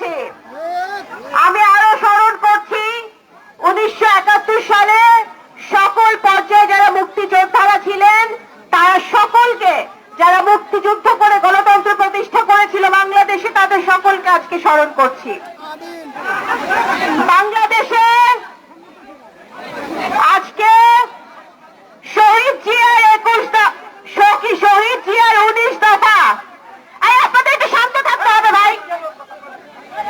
করছি। আমি আরও স্মরণ করছি, উনিশশো একাত্তর সালে সকল পর্যায়ে যারা মুক্তিযোদ্ধারা ছিলেন, তারা সকলকে যারা মুক্তিযুদ্ধ করে গণতন্ত্র প্রতিষ্ঠা করেছিল বাংলাদেশে, তাদের সকলকে আজকে স্মরণ করছি। বাংলাদেশে আজকে শহীদ জিয়ার একুশ শহীদ জিয়ার উনিশ দফা এই আপনাদের একটু শান্ত থাকতে হবে ভাই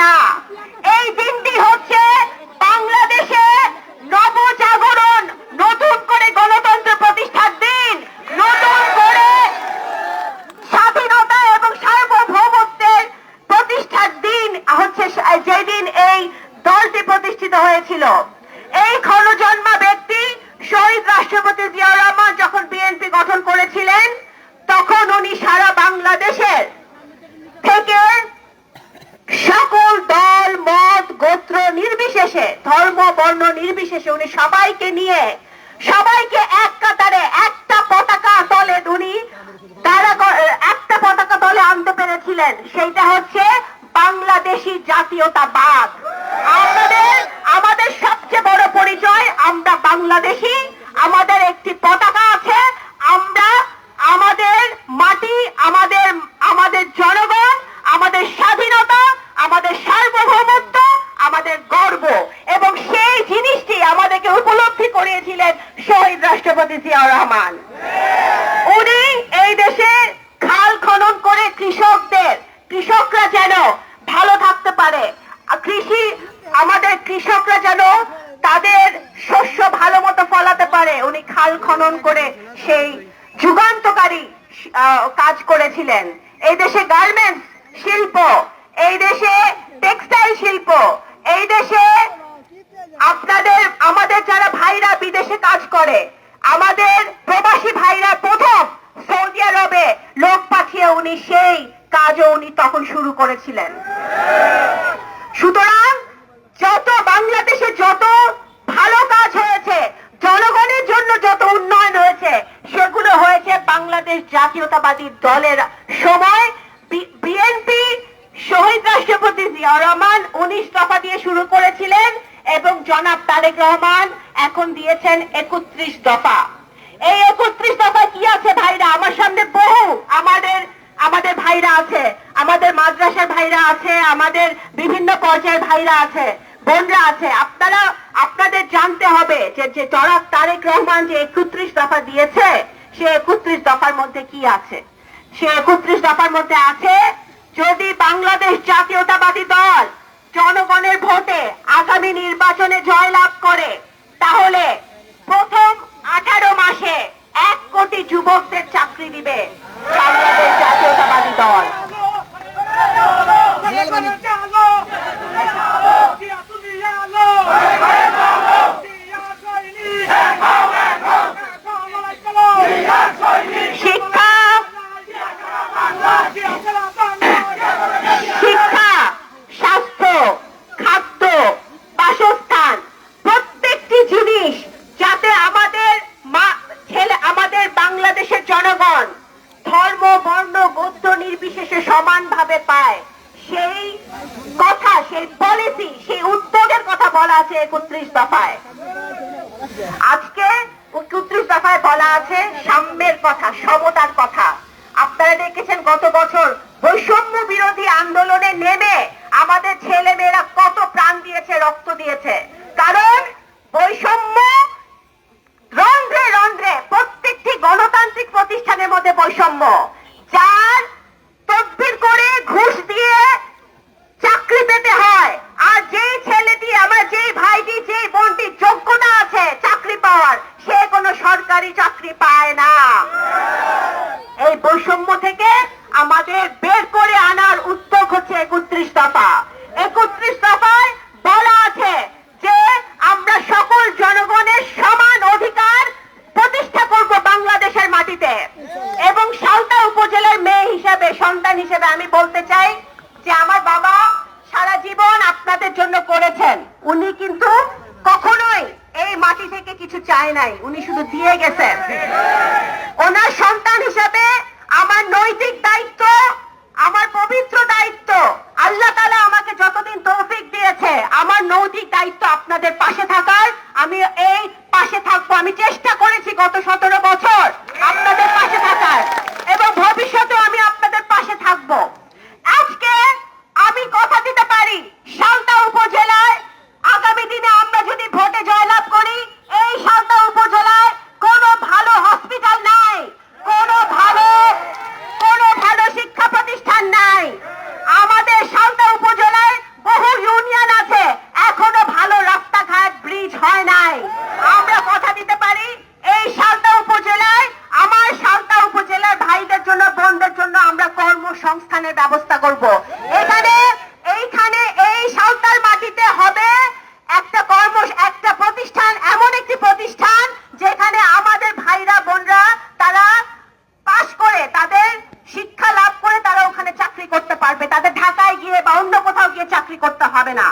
না। এই দিনটি হচ্ছে বাংলাদেশে নবজাগরণ, নতুন করে গণতন্ত্র প্রতিষ্ঠার দিন। নতুন করে স্বাধীনতা এবং সার্বভৌমত্বের প্রতিষ্ঠার দিন হচ্ছে যেদিন এই দলটি প্রতিষ্ঠিত হয়েছিল এই ক্ষণজন্মা ব্যক্তি শহীদ রাষ্ট্রপতি জিয়াউর রহমান যখন বিএনপি গঠন করেছিলেন তখন উনি সারা বাংলাদেশের থেকে সকল দল মত গোত্র নির্বিশেষে ধর্ম, বর্ণ নির্বিশেষে উনি সবাইকে নিয়ে, সবাইকে এক কাতারে একটা পতাকা তলে উনি তারা একটা পতাকা তলে আনতে পেরেছিলেন। সেইটা হচ্ছে বাংলাদেশি জাতীয়তাবাদ। আমাদের আমাদের সবচেয়ে বড় পরিচয়, আমরা বাংলাদেশি, আমাদের একটি পতাকা আছে আমরা আমাদের মাটি আমাদের আমাদের জনগণ আমাদের স্বাধীনতা আমাদের সার্বভৌমত্ব আমাদের গর্ব এবং সেই জিনিসটি আমাদেরকে উপলব্ধি করিয়েছিলেন রাষ্ট্রপতি জিয়াউর রহমান। উনি এই দেশে খাল খনন করে কৃষকদের, কৃষকরা যেন ভালো থাকতে পারে। কৃষি, আমাদের কৃষকরা যেন তাদের শস্য ভালো মতো ফলাতে পারে। উনি খাল খনন করে সেই যুগান্তকারী কাজ করেছিলেন। এই দেশে গার্মেন্টস, শিল্প, এই দেশে টেক্সটাইল শিল্প, এই দেশে আপনাদের, আমাদের যারা ভাইরা বিদেশে কাজ করে আমাদের প্রবাসী ভাইরা প্রথম সৌদি আরবে লোক পাঠিয়ে উনি সেই কাজও উনি তখন শুরু করেছিলেন। সুতরাং যত বাংলাদেশে যত ভালো কাজ হয়েছে, জনগণের জন্য যত উন্নয়ন হয়েছে, সেগুলো হয়েছে বাংলাদেশ জাতীয়তাবাদী দলের সময়। বিএনপি শহীদ রাষ্ট্রপতি জিয়াউর রহমান উনিশ দফা দিয়ে শুরু করেছিলেন এবং জনাব তারেক রহমান এখন দিয়েছেন একত্রিশ দফা। এই একত্রিশ দফা কি আছে ভাইরা? আমার সামনে বহু আমাদের আমাদের ভাইরা আছে, আমাদের মাদ্রাসার ভাইরা আছে, আমাদের বিভিন্ন পর্যায়ের ভাইরা আছে, বোনরা আছে। আপনারা, আপনাদের জানতে হবে যে যে জনাব তারেক রহমান যে একত্রিশ দফা দিয়েছে, সে একত্রিশ দফার মধ্যে কি আছে? সে একত্রিশ দফার মধ্যে আছে, যদি বাংলাদেশ জাতীয়তাবাদী দল জনগণের ভোটে আগামী নির্বাচনে জয়লাভ করে তাহলে প্রথম আঠারো মাসে এক কোটি যুবকদের চাকরি দিবে জাতীয়তাবাদী দল শিক্ষা শিক্ষা স্বাস্থ্য খাদ্য বাসস্থান প্রত্যেকটি জিনিস যাতে আমাদের মা- ছেলে আমাদের বাংলাদেশের জনগণ ধর্ম বর্ণ গোত্র নির্বিশেষে সমানভাবে পায় সেই কথা সেই পলিসি সেই উদ্যোগের কথা বলা আছে একত্রিশ দফায়। আজকে একত্রিশ দফায় বলা আছে সাম্যের কথা, সমতার কথা। আপনারা দেখেছেন গত বছর বৈষম্য বিরোধী আন্দোলনে নেমে আমাদের ছেলে মেয়েরা কত প্রাণ দিয়েছে, রক্ত দিয়েছে। কারণ বৈষম্য রন্ধ্রে রন্ধ্রে প্রত্যেকটি গণতান্ত্রিক প্রতিষ্ঠানের মধ্যে বৈষম্য। যার তদবির করে ঘুষ দিয়ে চাকরি পেতে হয় আর যেই ছেলেটি আমার যেই ভাইটি যেই বোনটি যোগ্যতা আছে চাকরি পাওয়ার সে কোনো সরকারি চাকরি পায় না এই বৈষম্য থেকে আমাদের বের করে আনার উদ্যোগ হচ্ছে একত্রিশ দফা একত্রিশ দফায় বলা আছে যে আমরা সকল জনগণের সমান অধিকার প্রতিষ্ঠা করব বাংলাদেশের মাটিতে। এবং সালতা উপজেলার মেয়ে হিসেবে, সন্তান হিসেবে আমি বলতে চাই যে আমার বাবা সারা জীবন আপনাদের জন্য করেছেন। উনি কিন্তু কখনোই এই মাটি থেকে কিছু চায় নাই। উনি শুধু দিয়ে গেছেন। ওনার সন্তান হিসেবে আমার নৈতিক দায়িত্ব, আমার পবিত্র দায়িত্ব আল্লাহ তালা আমাকে যতদিন তৌফিক দিয়েছে আমার নৈতিক দায়িত্ব আপনাদের পাশে থাকার আমি এই পাশে থাকব আমি চেষ্টা করেছি গত সতেরো বছর আপনাদের পাশে থাকার এবং ভবিষ্যতেও আমি আপনাদের পাশে থাকব আজকে আমি কথা দিতে পারি সালতা উপজেলায় আগামী দিনে আমরা যদি ভোটে জয়লাভ করি এই সালতা উপজেলায় কোনো ভালো হসপিটাল নাই কোনো ভালো কোনো ভালো শিক্ষা প্রতিষ্ঠান নাই আমাদের সালতা উপজেলায় বহু ইউনিয়ন আছে এখনও ভালো রাস্তাঘাট ব্রিজ হয় নাই আমরা কথা দিতে পারি এই সালতা উপজেলায় আমার সালতা উপজেলার ভাইদের জন্য বোনদের জন্য আমরা কর্মসংস্থানের ব্যবস্থা করব এখানে এইখানে এই সালতার মাটিতে হবে একটা কর্ম একটা প্রতিষ্ঠান এমন একটি প্রতিষ্ঠান যেখানে আমাদের ভাইরা বোনরা তারা পাশ করে তাদের শিক্ষা লাভ করে তারা ওখানে চাকরি করতে পারবে তাদের ঢাকায় গিয়ে বা অন্য কোথাও গিয়ে চাকরি করতে হবে না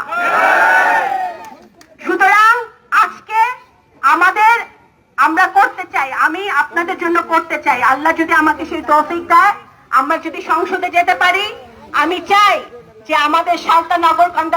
সুতরাং আজকে আমাদের, আমরা করতে চাই, আমি আপনাদের জন্য করতে চাই। আল্লাহ যদি আমাকে সেই তৌফিক দেয়, আমরা যদি সংসদে যেতে পারি, আমি চাই যে আমাদের সালতা নগরকান্দা